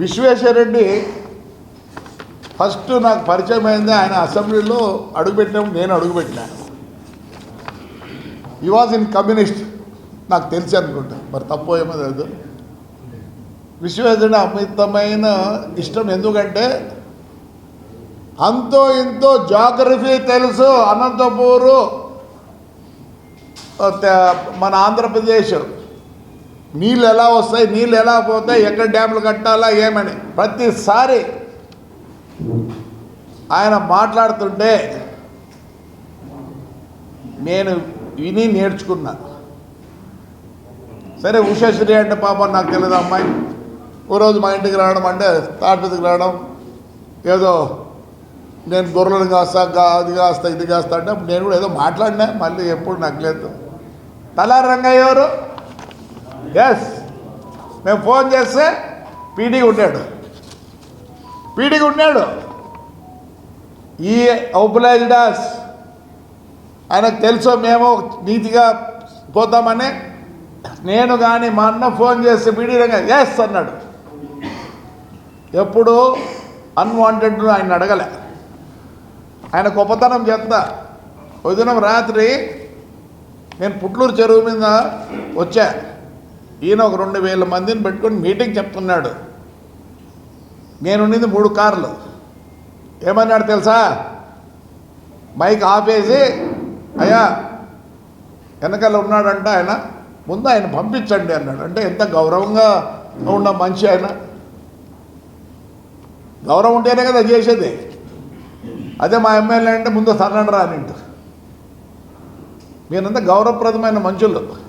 Vishweshwar Reddy first నాకు పరిచయం అయింది ఆయన అసెంబ్లీలో అడుగుపెట్టాము నేను అడుగుపెట్టినా. ఈ వాజ్ ఇన్ కమ్యూనిస్ట్ నాకు తెలిసి అనుకుంటా. మరి తప్పు ఏమో తెలియదు విశ్వేశ్వరుడు అమితమైన ఇష్టం ఎందుకంటే అంతో ఇంతో జాగ్రఫీ తెలుసు అనంతపూరు మన ఆంధ్రప్రదేశ్. నీళ్ళు ఎలా వస్తాయి నీళ్ళు ఎలా పోతాయి ఎక్కడ డ్యాములు కట్టాలా ఏమని? ప్రతిసారి ఆయన మాట్లాడుతుంటే నేను విని నేర్చుకున్నా. సరే ఉషశ్రీ అంటే పాపం నాకు తెలియదు అమ్మాయి. ఓ రోజు మా ఇంటికి రావడం అంటే తాడిపతికి రావడం ఏదో నేను గొర్రెలను కాస్తా అది కాస్తా ఇది కాస్తా అంటే అప్పుడు నేను కూడా ఏదో మాట్లాడినా మళ్ళీ ఎప్పుడు నాకు లేదు. తలా రంగయ్య ఎవరు? ఎస్ మేము ఫోన్ చేస్తే పీడీ ఉన్నాడు పీడీ ఉన్నాడు ఈ ఔబులైజ్డాస్ ఆయనకు తెలుసు మేము నీతిగా పోతామని. నేను కానీ మా అన్న ఫోన్ చేస్తే పీడీ రంగ ఎస్ అన్నాడు. ఎప్పుడు అన్వాంటెడ్ ఆయన అడగలే. ఆయన గొప్పతనం చెప్తా. ఉదయం రాత్రి నేను పుట్లూరు చెరువు మీద వచ్చా. ఈయన ఒక రెండు వేల మందిని పెట్టుకొని మీటింగ్ చెప్తున్నాడు. నేను ఉండింది మూడు కార్లు. ఏమన్నాడు తెలుసా? మైక్ ఆపేసి అయ్యా వెనకాల ఉన్నాడంట ఆయన. ముందు ఆయన పంపించండి అన్నాడు. అంటే ఎంత గౌరవంగా ఉన్న మనిషి ఆయన. గౌరవం ఉంటేనే కదా చేసేది. అదే మా ఎమ్మెల్యే అంటే ముందు సరెండర్ అని మీరంతా గౌరవప్రదమైన మనుషులు.